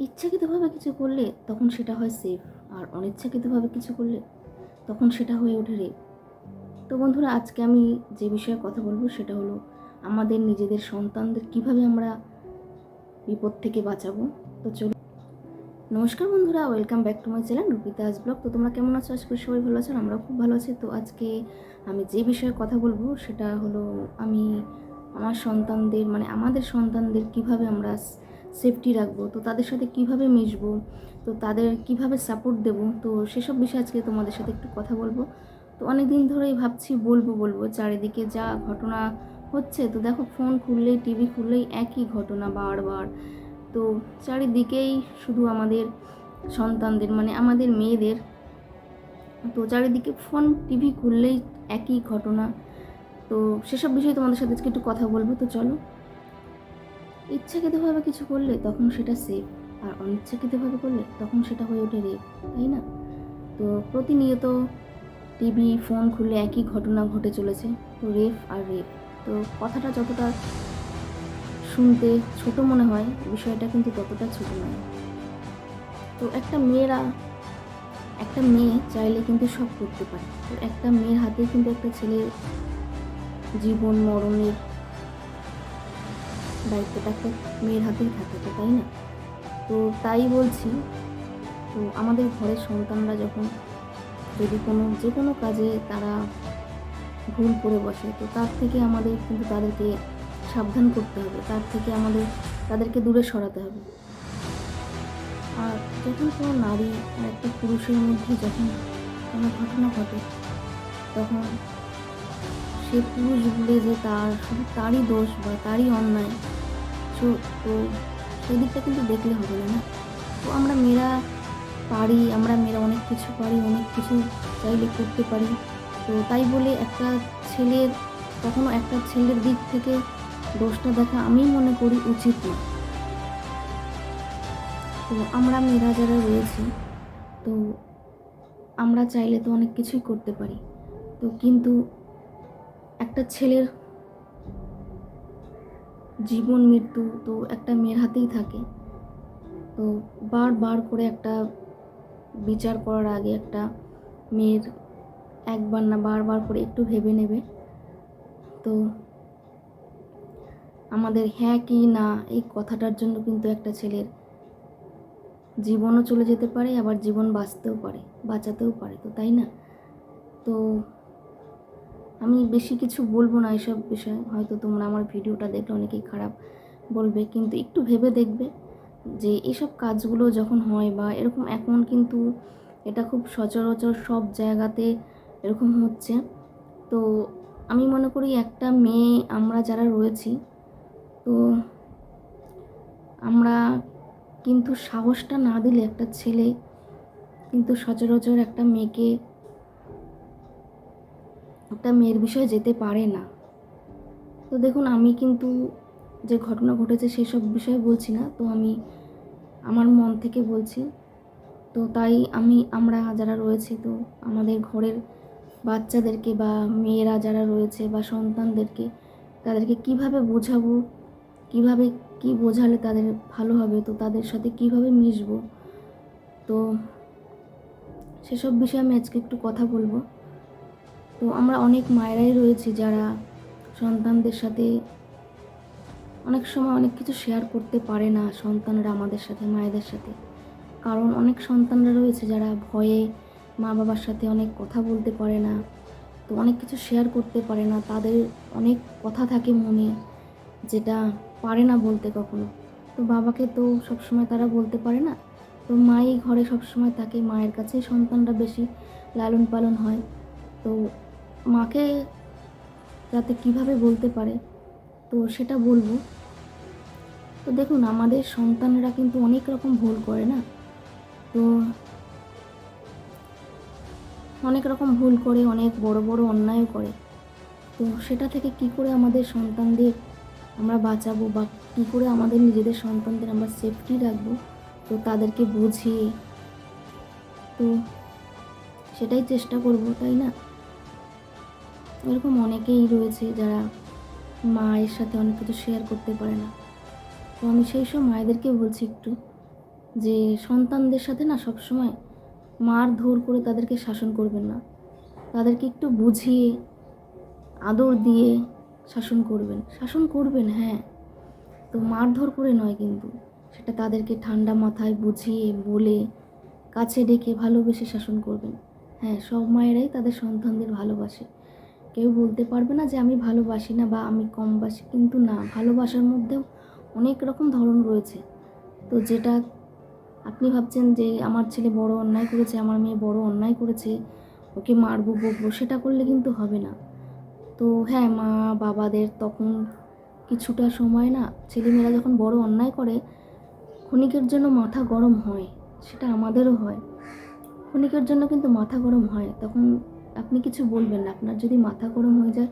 ইচ্ছাকৃতভাবে কিছু করলে তখন সেটা হয় সেফ আর অনিচ্ছাকৃতভাবে কিছু করলে তখন সেটা হয়ে ওঠে রেপ তো বন্ধুরা, আজকে আমি যে বিষয়ে কথা বলব সেটা হলো আমাদের নিজেদের সন্তানদের কীভাবে আমরা বিপদ থেকে বাঁচাবো। তো চলো নমস্কার বন্ধুরা welcome back to my channel Rupita's blog. তো তোমরা কেমন আছো? আজকে সবাই ভালো আছো আমরাও খুব ভালো আছি। তো আজকে আমি যে বিষয়ে কথা বলব সেটা হলো আমি আমার সন্তানদের মানে আমাদের সন্তানদের কীভাবে আমরা সেফটি রাখব। তো তাদের সাথে কীভাবে মিশবো? তো তাদের কীভাবে সাপোর্ট দেব? তো সেসব বিষয়ে আজকে তোমাদের সাথে একটু কথা বলব। তো অনেক দিন ধরেই ভাবছি, বলব বলব, চারিদিকে যা ঘটনা হচ্ছে, তো দেখো ফোন খুললেই টিভি খুললেই একই ঘটনা বারবার। তো চারিদিকেই শুধু আমাদের সন্তানদের মানে আমাদের মেয়েদের, তো চারিদিকে ফোন টিভি খুললেই একই ঘটনা। তো সেসব বিষয়ে তোমাদের সাথে আজকে একটু কথা বলব, তো চলো। ইচ্ছাকৃতভাবে কিছু করলে তখন সেটা সেফ আর অনিচ্ছাকৃতভাবে করলে তখন সেটা হয়ে ওঠে রেপ তাই না? তো প্রতিনিয়ত টিভি ফোন খুললে একই ঘটনা ঘটে চলেছে, তো রেপ আর রেপ তো কথাটা যতটা শুনতে ছোট মনে হয়, বিষয়টা কিন্তু ততটা ছোট নয়। তো একটা মেয়েরা, একটা মেয়ে চাইলে কিন্তু সব করতে পারে। তো একটা মেয়ের হাতে কিন্তু একটা ছেলের জীবন, মরণের দায়িত্বটা একটা মেয়ের হাতেই থাকে তো তাই না? তো তাই বলছি, তো আমাদের ঘরের সন্তানরা যখন যদি কোনো, যে কোনো কাজে তারা ভুল করে বসে, তো তার থেকে আমাদের কিন্তু তাদেরকে সাবধান করতে হবে, তার থেকে আমাদের, তাদেরকে দূরে সরাতে হবে। আর যখন কোনো নারী আর একটা পুরুষের মধ্যে যখন কোনো ঘটনা ঘটে, তখন সে পুরুষ বলে যে তার শুধু তারই দোষ বা তারই অন্যায় তো তো সেই দিকটা কিন্তু দেখলে হবে না না? তো আমরা মেয়েরা পারি, আমরা মেয়েরা অনেক কিছু পারি, অনেক কিছু চাইলে করতে পারি। তো তাই বলে একটা ছেলের কখনো একটা ছেলের দিক থেকে দোষটা দেখা আমি মনে করি উচিত না। তো আমরা মেয়েরা যারা রয়েছি, তো আমরা চাইলে তো অনেক কিছুই করতে পারি। তো কিন্তু একটা ছেলের জীবন মৃত্যু তো একটা মেয়ের হাতেই থাকে। তো বারবার করে একটা বিচার করার আগে একটা মেয়ের একবার না বারবার করে একটু ভেবে নেবে। তো আমাদের হ্যাঁ কি না এই কথাটার জন্য কিন্তু একটা ছেলের জীবনও চলে যেতে পারে, আবার জীবন বাঁচতেও পারে, বাঁচাতেও পারে, তো তাই না? তো আমি বেশি কিছু বলব না এসব বিষয়ে। হয়তো তোমরা আমার ভিডিওটা দেখলে অনেকেই খারাপ বলবে, কিন্তু একটু ভেবে দেখবে যে এসব কাজগুলো যখন হয় বা এরকম এখন কিন্তু এটা খুব সচরাচর সব জায়গাতে এরকম হচ্ছে। তো আমি মনে করি একটা মেয়ে আমরা যারা রয়েছি, তো আমরা কিন্তু সাহসটা না দিলে একটা ছেলে কিন্তু সচরাচর একটা মেয়েকে একটা মেয়ের বিষয়ে যেতে পারে না। তো দেখুন, আমি কিন্তু যে ঘটনা ঘটেছে সেসব বিষয়ে বলছি না। তো আমি আমার মন থেকে বলছি। তো তাই আমি, আমরা যারা রয়েছি, তো আমাদের ঘরের বাচ্চাদেরকে বা মেয়েরা যারা রয়েছে বা সন্তানদেরকে, তাদেরকে কীভাবে বোঝাবো, কীভাবে কি বোঝালে তাদের ভালো হবে, তো তাদের সাথে কীভাবে মিশবো, তো সেসব বিষয়ে আমি আজকে একটু কথা বলব। তো আমরা অনেক মায়েরাই রয়েছি যারা সন্তানদের সাথে অনেক সময় অনেক কিছু শেয়ার করতে পারে না সন্তানরা আমাদের সাথে, মায়েদের সাথে। কারণ অনেক সন্তানরা রয়েছে যারা ভয়ে মা বাবার সাথে অনেক কথা বলতে পারে না, তো অনেক কিছু শেয়ার করতে পারে না। তাদের অনেক কথা থাকে মনে যেটা পারে না বলতে কখনো। তো বাবাকে তো সবসময় তারা বলতে পারে না। তো মাই ঘরে সবসময় থাকে, মায়ের কাছেই সন্তানরা বেশি লালন পালন হয়। তো মাকে যাতে কীভাবে বলতে পারে, তো সেটা বলব। তো দেখুন, আমাদের সন্তানরা কিন্তু অনেক রকম ভুল করে না? তো অনেক রকম ভুল করে, অনেক বড় বড় অন্যায় করে। তো সেটা থেকে কি করে আমাদের সন্তানদের আমরা বাঁচাবো বা কী করে আমাদের নিজেদের সন্তানদের আমরা সেফটি রাখব, তো তাদেরকে বুঝিয়ে, তো সেটাই চেষ্টা করব, তাই না? এরকম অনেকেই রয়েছে যারা মায়ের সাথে অনেক কিছু শেয়ার করতে পারে না। তো আমি সেই সব মায়েদেরকে বলছি একটু যে, সন্তানদের সাথে না সবসময় মার ধর করে তাদেরকে শাসন করবেন না। তাদেরকে একটু বুঝিয়ে, আদর দিয়ে শাসন করবেন। শাসন করবেন হ্যাঁ। তো মারধর করে নয় কিন্তু, সেটা তাদেরকে ঠান্ডা মাথায় বুঝিয়ে, বলে, কাছে ডেকে ভালোবেসে শাসন করবেন। হ্যাঁ সব মায়েরাই তাদের সন্তানদের ভালোবাসে। কেউ বলতে পারবে না যে আমি ভালোবাসি না বা আমি কম বাসি, কিন্তু না, ভালোবাসার মধ্যেও অনেক রকম ধরন রয়েছে। তো যেটা আপনি ভাবছেন যে আমার ছেলে বড় অন্যায় করেছে, আমার মেয়ে বড় অন্যায় করেছে, ওকে মারবো, বকবো, সেটা করলে কিন্তু হবে না। তো হ্যাঁ মা বাবাদের তখন কিছুটা সময় না, ছেলেমেয়েরা যখন বড় অন্যায় করে, ক্ষণিকের জন্য মাথা গরম হয়, সেটা আমাদেরও হয়। ক্ষণিকের জন্য কিন্তু মাথা গরম হয়, তখন আপনি কিছু বলবেন না, আপনার যদি মাথা গরম হয়ে যায়,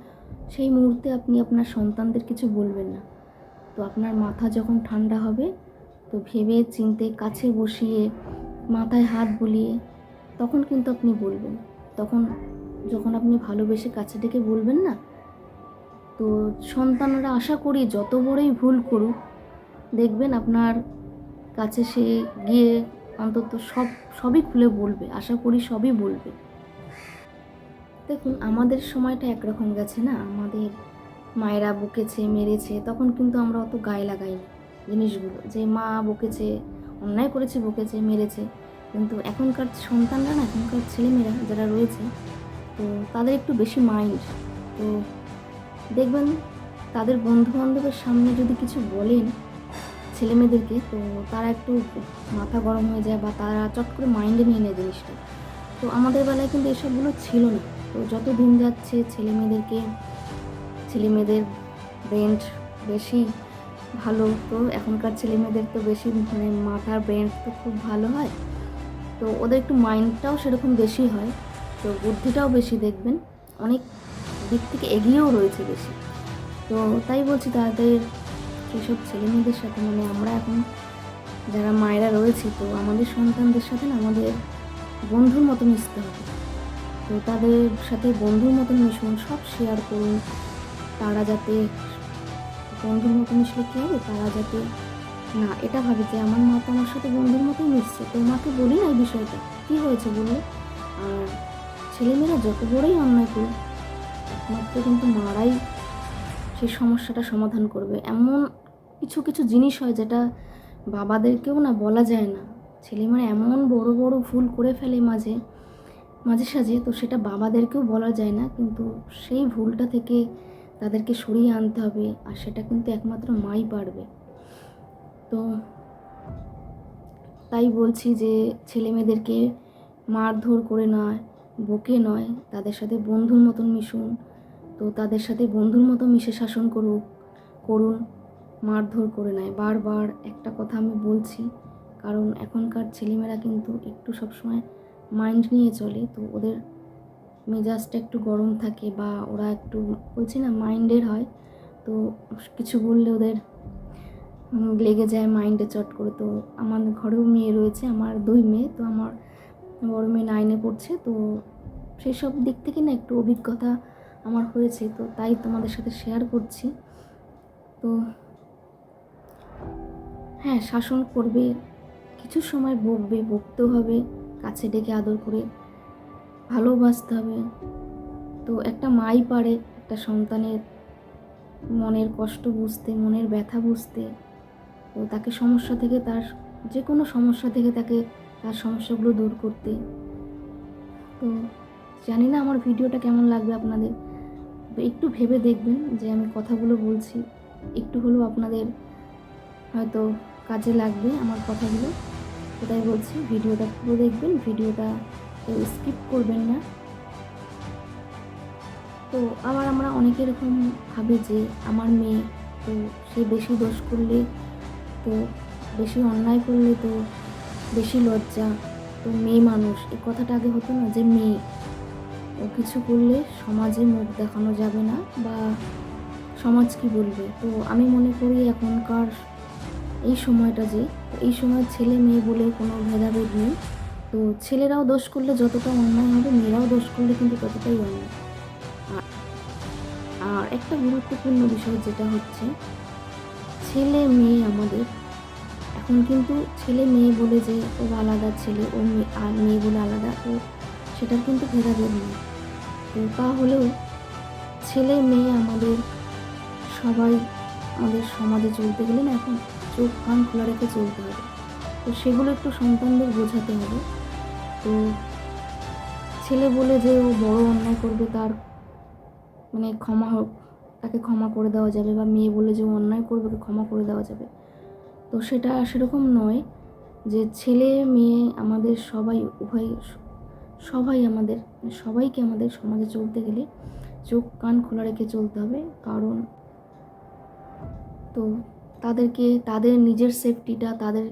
সেই মুহূর্তে আপনি আপনার সন্তানদের কিছু বলবেন না। তো আপনার মাথা যখন ঠান্ডা হবে, তো ভেবে চিনতে, কাছে বসিয়ে, মাথায় হাত বুলিয়ে, তখন কিন্তু আপনি বলবেন। তখন যখন আপনি ভালোবেসে কাছে ডেকে বলবেন না, তো সন্তানরা আশা করি যত বড়ই ভুল করুক, দেখবেন আপনার কাছে সে গিয়ে অন্তত সব, সবই খুলে বলবে, আশা করি সবই বলবে। দেখুন, আমাদের সময়টা একরকম গেছে না? আমাদের মায়েরা বকেছে, মেরেছে, তখন কিন্তু আমরা অত গায়ে লাগাইনি জিনিসগুলো। যে মা বকেছে, অন্যায় করেছে, বকেছে, মেরেছে, কিন্তু এখনকার সন্তানরা না, এখনকার ছেলেমেয়েরা যারা রয়েছে, তো তাদের একটু বেশি মাইন্ড। তো দেখবেন, তাদের বন্ধু বান্ধবের সামনে যদি কিছু বলেন ছেলে মেয়েদেরকে তো তারা একটু মাথা গরম হয়ে যায় বা তারা চট করে মাইন্ডে নিয়ে নেয় জিনিসটা। তো আমাদের বেলায় কিন্তু এসবগুলো ছিল না। তো যত দিন যাচ্ছে ছেলে মেয়েদেরকে, ছেলে মেয়েদের ব্রেন্ড বেশি ভালো, তো এখনকার ছেলে মেয়েদের তো বেশি মানে মাথার ব্রেন্ড তো খুব ভালো হয়। তো ওদের একটু মাইন্ডটাও সেরকম বেশি হয়, তো বুদ্ধিটাও বেশি দেখবেন। অনেক দিক থেকে এগিয়েও রয়েছে বেশি। তো তাই বলছি তাদের সেসব ছেলে মেয়েদের সাথে মানে আমরা এখন যারা মায়েরা রয়েছি, তো আমাদের সন্তানদের সাথে আমাদের বন্ধুর মতো মিশতে হবে। তো তাদের সাথে বন্ধুর মতন মিশুন সব শেয়ার করুন। তারা যাতে বন্ধুর মতো মিশলে কী হবে? তারা যাতে না, এটা ভাবে যে আমার মা তো আমার সাথে বন্ধুর মতোই মিশছে। তো মাকে বলি না এই বিষয়টা। কী হয়েছে বললে আর ছেলেমেয়েরা যত বড়ই অন্যায় করুক, একমাত্র কিন্তু মারাই সেই সমস্যাটা সমাধান করবে। এমন কিছু কিছু জিনিস হয় যেটা বাবাদেরকেও না বলা যায় না। ছেলেমেয়েরা এমন বড় বড় ভুল করে ফেলে মাঝে। মাঝে সাঝে তো সেটা বাবাদেরকেও বলা যায় না, কিন্তু সেই ভুলটা থেকে তাদেরকে সরিয়ে আনতে হবে, আর সেটা কিন্তু একমাত্র মাই পারবে। তো তাই বলছি যে ছেলে মেয়েদেরকে মারধর করে নয়, বকে নয়, তাদের সাথে বন্ধুর মতন মিশুন। তো তাদের সাথে বন্ধুর মতো মিশে শাসন করুক, করুন, মারধর করে নেয়। বারবার একটা কথা আমি বলছি, কারণ এখনকার ছেলেমেয়েরা কিন্তু একটু সবসময় মাইন্ড নিয়ে চলে, তো ওদের মেজাজটা একটু গরম থাকে বা ওরা একটু, বলছি না মাইন্ডের হয়, তো কিছু বললে ওদের লেগে যায় মাইন্ডে চট করে। তো আমার ঘরেও মেয়ে রয়েছে, আমার দুই মেয়ে, তো আমার বড় মেয়ে নাইনে পড়ছে, তো সেই সব দিক থেকে না একটু অভিজ্ঞতা আমার হয়েছে, তো তাই তোমাদের সাথে শেয়ার করছি। তো হ্যাঁ শাসন করবে, কিছু সময় বকবে, বকতেও হবে। কাছে ডেকে আদর করে, ভালোবাসতে হবে। তো একটা মাই পারে একটা সন্তানের মনের কষ্ট বুঝতে, মনের ব্যথা বুঝতে। তো তাকে সমস্যা থেকে তার যে কোনো সমস্যা থেকে তাকে তার সমস্যাগুলো দূর করতে। তো জানি না আমার ভিডিওটা কেমন লাগবে আপনাদের। একটু ভেবে দেখবেন যে আমি কথাগুলো বলছি। একটু হলেও আপনাদের হয়তো কাজে লাগবে আমার কথাগুলো। তো তাই বলছি, ভিডিওটা পুরো দেখবেন, ভিডিওটা স্কিপ করবেন না। তো আবার আমরা অনেকে এরকম ভাবে যে আমার মেয়ে তো সে বেশি দোষ করলে তো, বেশি অন্যায় করলে তো বেশি লজ্জা, তো মেয়ে মানুষ। এই কথাটা আগে হতো না যে মেয়ে ও কিছু করলে সমাজে মুখ দেখানো যাবে না বা সমাজ কি বলবে? তো আমি মনে করি এখনকার এই সময়টা যে এই সময় ছেলে মেয়ে বলে কোনো ভেদাভেদ নেই। তো ছেলেরাও দোষ করলে যতটা অন্যায় হবে, মেয়েরাও দোষ করলে কিন্তু ততটাই অন্যায়। আর- একটা গুরুত্বপূর্ণ বিষয় যেটা হচ্ছে, ছেলে মেয়ে আমাদের, এখন কিন্তু ছেলে মেয়ে বলে যে ও আলাদা ছেলে, ও আর মেয়ে বলে আলাদা, তো সেটার কিন্তু ভেদাভেদ নেই। তো তাহলেও ছেলে মেয়ে আমাদের সবাই আমাদের সমাজে চলতে গেলে না এখন চোখ, কান খোলা রেখে চলতে হবে। তো সেগুলো একটু সন্তানদের বোঝাতে হবে। তো ছেলে বলে যে ও বড় অন্যায় করবে তার মানে ক্ষমা হোক, তাকে ক্ষমা করে দেওয়া যাবে বা মেয়ে বলে যে ও অন্যায় করবে ওকে ক্ষমা করে দেওয়া যাবে। তো সেটা সেরকম নয় যে ছেলে, মেয়ে আমাদের সবাই উভয় সবাই আমাদের মানে সবাইকে আমাদের সমাজে চলতে গেলে চোখ, কান খোলা রেখে চলতে হবে। কারণ তো তাদেরকে, তাদের নিজের সেফটিটা তাদের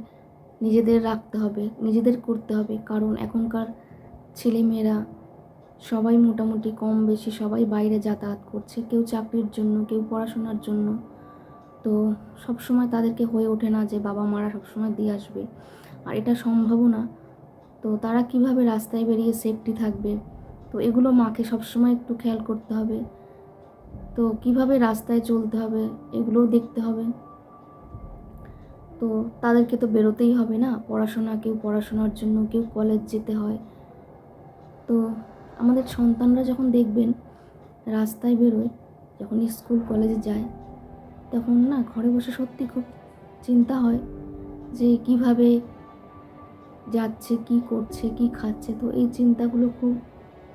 নিজেদের রাখতে হবে, নিজেদের করতে হবে। কারণ এখনকার ছেলেমেয়েরা সবাই মোটামুটি কম বেশি সবাই বাইরে যাতায়াত করছে। কেউ চাকরির জন্য, কেউ পড়াশোনার জন্য। তো সবসময় তাদেরকে হয়ে ওঠে না যে বাবা মারা সবসময় দিয়ে আসবে। আর এটা সম্ভবও না। তো তারা কীভাবে রাস্তায় বেরিয়ে সেফটি থাকবে? তো এগুলো মাকে সবসময় একটু খেয়াল করতে হবে। তো কীভাবে রাস্তায় চলতে হবে? এগুলোও দেখতে হবে। তো তাদেরকে তো বেরোতেই হবে না। পড়াশোনা, কেউ পড়াশোনার জন্য, কেউ কলেজ যেতে হয়। তো আমাদের সন্তানরা যখন দেখবেন রাস্তায় বেরোয়, যখন স্কুল কলেজে যায়, তখন না ঘরে বসে সত্যি খুব চিন্তা হয় যে কীভাবে যাচ্ছে, কি করছে, কি খাচ্ছে। তো এই চিন্তাগুলো খুব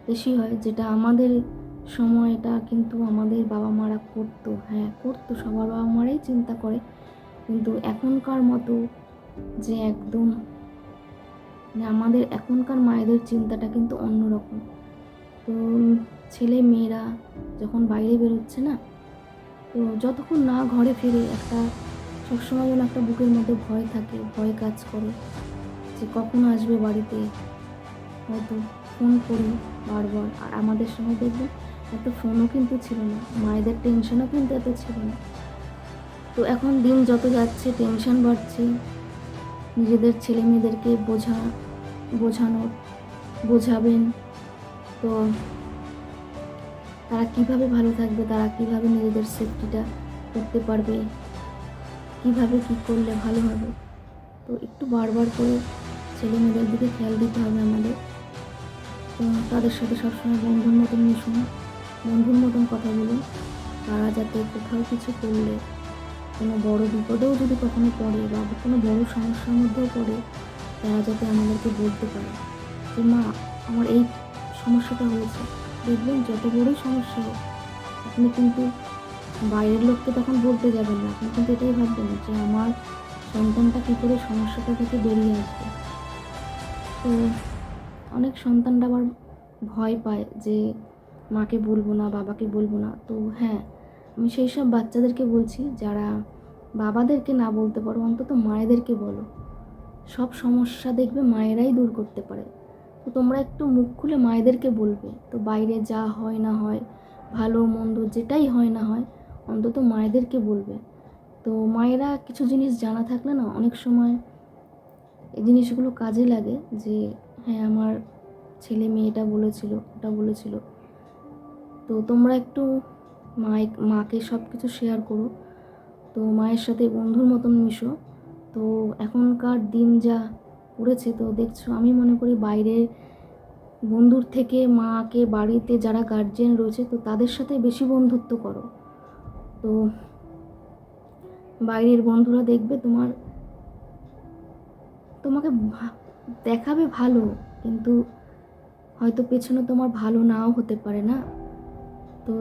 বেশি হয় যেটা আমাদের সময়টা কিন্তু আমাদের বাবা মারা করতো। হ্যাঁ করতো। সবার বাবা মারাই চিন্তা করে। কিন্তু এখনকার মতো যে একদম মানে আমাদের এখনকার মায়েদের চিন্তাটা কিন্তু অন্যরকম। তো ছেলে মেয়েরা যখন বাইরে বেরোচ্ছে না, তো যতক্ষণ না ঘরে ফিরে একটা সবসময় যেন একটা বুকের মধ্যে ভয় থাকে, ভয় কাজ করে যে কখন আসবে বাড়িতে। হয়তো ফোন করি বারবার। আর আমাদের সময় দেখবেন, এত ফোনও কিন্তু ছিল না, মায়েদের টেনশনও কিন্তু এত ছিল না। তো এখন দিন যত যাচ্ছে টেনশন বাড়ছে। নিজেদের ছেলে মেয়েদেরকে বোঝা, বোঝানোর, বোঝাবেন। তো তারা কীভাবে ভালো থাকবে, তারা কীভাবে নিজেদের সেফটিটা করতে পারবে, কীভাবে কি করলে ভালো হবে। তো একটু বারবার করে ছেলে মেয়েদের দিকে খেয়াল দিতে হবে আমাদের। তো তাদের সাথে সবসময় বন্ধুর মতন মিশুন, বন্ধুর মতন কথা বলুন, তারা যাতে কোথাও কিছু করলে কোনো বড় বিপদেও যদি কখনো পড়ে বা কোনো বড় সমস্যার মধ্যেও পড়ে, তারা যাতে আমাদেরকে বলতে পারে যে, মা, আমার এই সমস্যাটা হয়েছে। দেখবেন যত বড়ই সমস্যা হোক, আপনি কিন্তু বাইরের লোককে তখন বলতে যাবেন না। আপনি কিন্তু এটাই ভাববেন যে, আমার সন্তানটা কী করে সমস্যাটা থেকে বেরিয়ে আসবে? তো অনেক সন্তানরা আবার ভয় পায় যে, মাকে বলব না, বাবাকে বলব না। তো হ্যাঁ আমি সেই সব বাচ্চাদেরকে বলছি, যারা বাবাদেরকে না বলতে পারো, অন্তত মায়েদেরকে বলো। সব সমস্যা দেখবে মায়েরাই দূর করতে পারে। তো তোমরা একটু মুখ খুলে মায়েদেরকে বলবে, তো বাইরে যা হয় না হয়, ভালো মন্দ যেটাই হয় না হয়, অন্তত মায়েদেরকে বলবে। তো মায়েরা কিছু জিনিস জানা থাকলে না, অনেক সময় এই জিনিসগুলো কাজে লাগে যে হ্যাঁ আমার ছেলে মেয়েটা বলেছিল, ওটা বলেছিল। তো তোমরা একটু মায় মাকে সব কিছু শেয়ার করো। তো মায়ের সাথে বন্ধুর মতন মিশো। তো এখনকার দিন যা পড়েছে, তো দেখছ আমি মনে করি বাইরের বন্ধুর থেকে মাকে বাড়িতে যারা গার্জেন রয়েছে, তো তাদের সাথে বেশি বন্ধুত্ব করো। তো বাইরের বন্ধুরা দেখবে তোমার, তোমাকে দেখাবে ভালো, কিন্তু হয়তো পেছনে তোমার ভালো নাও হতে পারে না। তো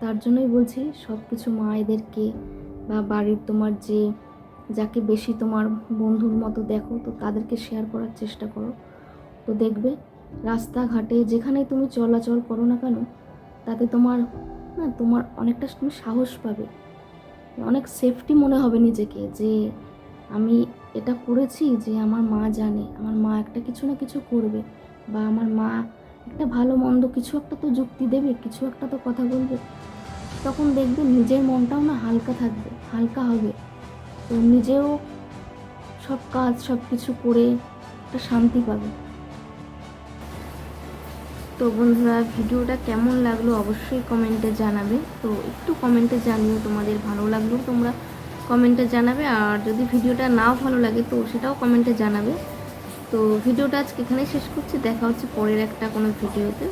তার জন্যই বলছি সব কিছু মায়েদেরকে বা বাড়ির তোমার যে, যাকে বেশি তোমার বন্ধুর মতো দেখো, তো তাদেরকে শেয়ার করার চেষ্টা করো। তো দেখবে, রাস্তাঘাটে যেখানে তুমি চলাচল করো না কেন, তাতে তোমার, না, তোমার অনেকটা তুমি সাহস পাবে। অনেক সেফটি মনে হবে নিজেকে যে, আমি এটা করেছি যে আমার মা জানে, আমার মা একটা কিছু না কিছু করবে, বা আমার মা একটা ভালো মন্দ কিছু একটা তো যুক্তি দেবে, কিছু একটা তো কথা বলবে। তখন দেখবে নিজের মনটাও না হালকা থাকবে, হালকা হবে। তো নিজেও সব কাজ, সব কিছু করে একটা শান্তি পাবে। তো বন্ধুরা, ভিডিওটা কেমন লাগল অবশ্যই কমেন্টে জানাবে। তো একটু কমেন্টে জানিও তোমাদের ভালো লাগলেও তোমরা। কমেন্টে জানাবে, আর যদি ভিডিওটা নাও ভালো লাগে তো সেটাও কমেন্টে জানাবে। তো ভিডিওটা আজকে এখানে শেষ করছি। দেখা হচ্ছে পরের একটা কোনো ভিডিওতে।